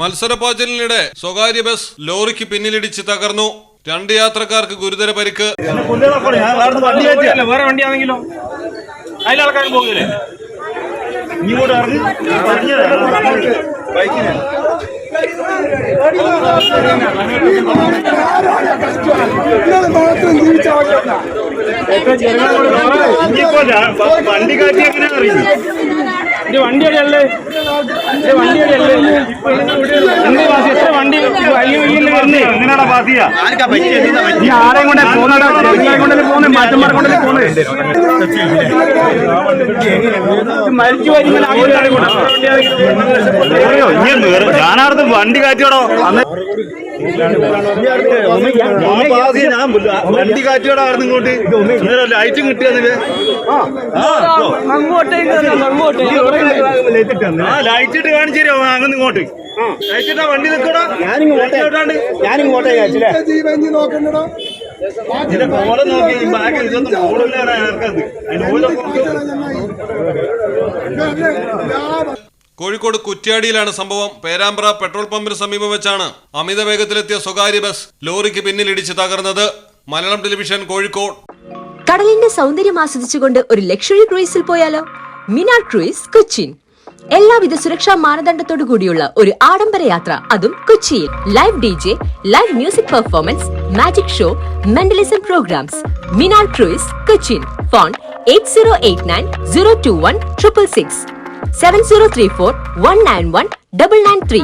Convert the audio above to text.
മത്സരപാചലിനിടെ സ്വകാര്യ ബസ് ലോറിക്ക് പിന്നിലിടിച്ച് തകർന്നു. രണ്ട് യാത്രക്കാർക്ക് ഗുരുതര പരിക്ക്. വേറെ വണ്ടിയാണെങ്കിലോ? അതിലാൾക്കാർ പോകില്ലേ? ഇങ്ങോട്ട് ഇറങ്ങി. ബൈക്കിന്. വണ്ടി കാറ്റി എങ്ങനെ അറിയും ഇത് വണ്ടി അടിയല്ലേ വണ്ടി അടിയല്ലേ ബാസിയ ഈ കൊണ്ടേ ചെറുങ്ങളെ മാറ്റന്മാരെ മരിച്ചു വരുമ്പോൾ ഇനി വണ്ടി കാറ്റിയോടോ? അന്ന് വണ്ടി കാറ്റിയോടാ ആയിരുന്നു ഇങ്ങോട്ട് ലൈറ്റും കിട്ടിയെന്നില്ലേ ആ ലൈറ്റ് ഇട്ട് കാണിച്ചു തരുമോ? അങ്ങനെ ഇങ്ങോട്ട്. വണ്ടി നിൽക്കടാ. ഞാനിങ്ങ് ഓട്ടെ. ഞാനിങ്ങ് ഓട്ടെ വിചാരിച്ചില്ലേ ഇതിന്റെ കോലം നോക്കി ഈ ബാഗ് ഇതൊന്നും മോളിലാണ് ഇറക്കത് അതിന്റെ ഓലൊക്കെ കോഴിക്കോട് കുറ്റ്യാടിയിലാണ് സംഭവം. പേരാമ്പ്ര പെട്രോൾ പമ്പിന് സമീപം വെച്ചാണ് അമിത വേഗത്തിലെത്തിയ സ്വകാര്യ ബസ് ലോറിക്ക് പിന്നിലിടിച്ച് തകർന്നത്. മലയാളം ടെലിവിഷൻ കോഴിക്കോട്. കടലിന്റെ സൗന്ദര്യം ആസ്വദിച്ചുകൊണ്ട് ഒരു ലക്ഷറി ക്രൂയിസിൽ പോയാലോ? മിനാ ക്രൂയിസ് കൊച്ചിൻ. എല്ലാവിധ സുരക്ഷാ മാനദണ്ഡത്തോടു കൂടിയുള്ള ഒരു ആഡംബര യാത്ര. അതും കൊച്ചിയിൽ. Live D J live music performance magic show mentalism programmes Minar cruise Cochin phone eight zero eight nine zero two one triple six seven zero three four one nine one double nine three